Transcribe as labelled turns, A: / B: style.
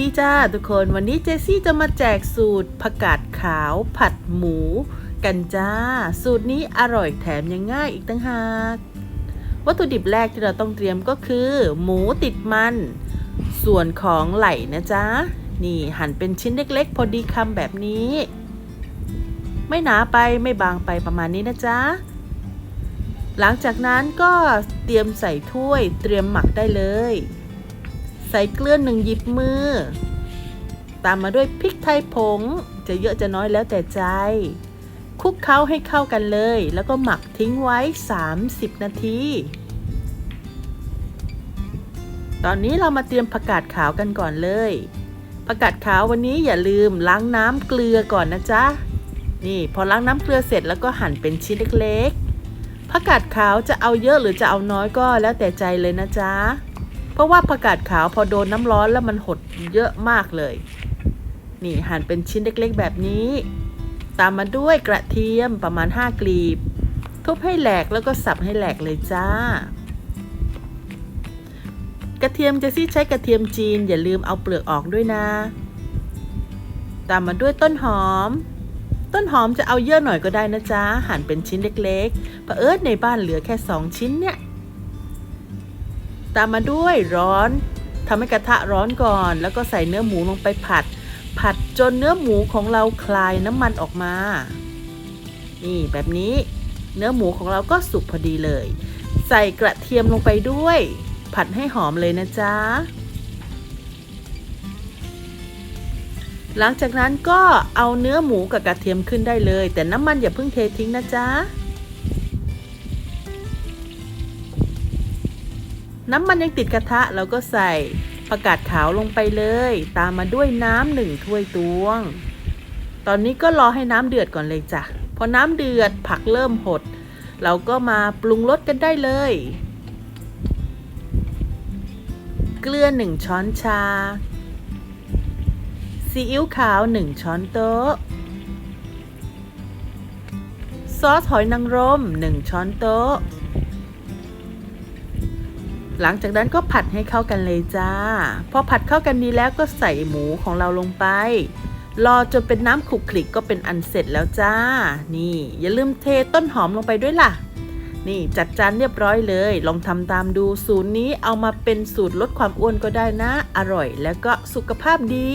A: ดีจ้าทุกคนวันนี้เจสซี่จะมาแจกสูตรผักกาดขาวผัดหมู กันจ้า สูตรนี้อร่อยแถมยังง่ายอีกตั้งหากวัตถุดิบแรกที่เราต้องเตรียมก็คือ หมูติดมัน ส่วนของไหล่นะจ๊ะนี่หั่นเป็นชิ้นเล็กๆ พอดีคำแบบนี้ ไม่หนาไปไม่บางไปประมาณนี้นะจ๊ะหลังจากนั้นก็เตรียมใส่ถ้วยเตรียมหมักได้เลย ใส่เกลือหนึ่งหยิบมือ ตามมาด้วยพริกไทยผง จะเยอะจะน้อยแล้วแต่ใจ คลุกเคล้าให้เข้ากันเลย แล้วก็หมักทิ้งไว้ 30 นาที ตอนนี้เรามาเตรียมผักกาดขาวกันก่อนเลยผักกาดขาววันนี้อย่าลืมล้างน้ำเกลือก่อนนะจ๊ะ นี่พอล้างน้ำเกลือเสร็จแล้วก็หั่นเป็นชิ้นเล็กๆผักกาดขาวจะเอาเยอะหรือจะเอาน้อยก็แล้วแต่ใจเลยนะจ๊ะ เพราะว่าผักกาดขาวพอโดนน้ำร้อนแล้วมันหดเยอะมากเลย นี่หั่นเป็นชิ้นเล็กๆแบบนี้ ตามมาด้วยกระเทียมประมาณ 5 กลีบ ทุบให้แหลกแล้วก็สับให้แหลกเลยจ้า กระเทียมจสซี่ใช้กระเทียมจีน อย่าลืมเอาเปลือกออกด้วยนะ ตามมาด้วยต้นหอมต้นหอมจะเอาเยอะหน่อยก็ได้นะจ๊ะ หั่นเป็นชิ้นเล็กๆเผอิญในบ้านเหลือแค่ 2 ชิ้นเนี่ย ตามมาด้วยร้อนทำให้กระทะร้อนก่อน แล้วก็ใส่เนื้อหมูลงไปผัด ผัดจนเนื้อหมูของเราคลายน้ำมันออกมา นี่แบบนี้เนื้อหมูของเราก็สุกพอดีเลย ใส่กระเทียมลงไปด้วย ผัดให้หอมเลยนะจ๊ะ หลังจากนั้นก็เอาเนื้อหมูกับกระเทียมขึ้นได้เลย แต่น้ำมันอย่าเพิ่งเททิ้งนะจ๊ะ น้ำมันยังติดกระทะเราก็ใส่ผักกาดขาวลงไปเลย ตามมาด้วยน้ำหนึ่งถ้วยตวง ตอนนี้ก็รอให้น้ำเดือดก่อนเลยจ้ะ พอน้ำเดือดผักเริ่มหด เราก็มาปรุงรสกันได้เลย เกลือหนึ่งช้อนชา ซีอิ๊วขาวหนึ่งช้อนโต๊ะ ซอสหอยนางรมหนึ่งช้อนโต๊ะ หลังจากนั้นก็ผัดให้เข้ากันเลยจ้า พอผัดเข้ากันดีแล้วก็ใส่หมูของเราลงไป รอจนเป็นน้ำขลุกคลิกก็เป็นอันเสร็จแล้วจ้า นี่ อย่าลืมเทต้นหอมลงไปด้วยล่ะ นี่จัดจานเรียบร้อยเลย ลองทำตามดูสูตรนี้เอามาเป็นสูตรลดความอ้วนก็ได้นะ อร่อย แล้วก็สุขภาพดี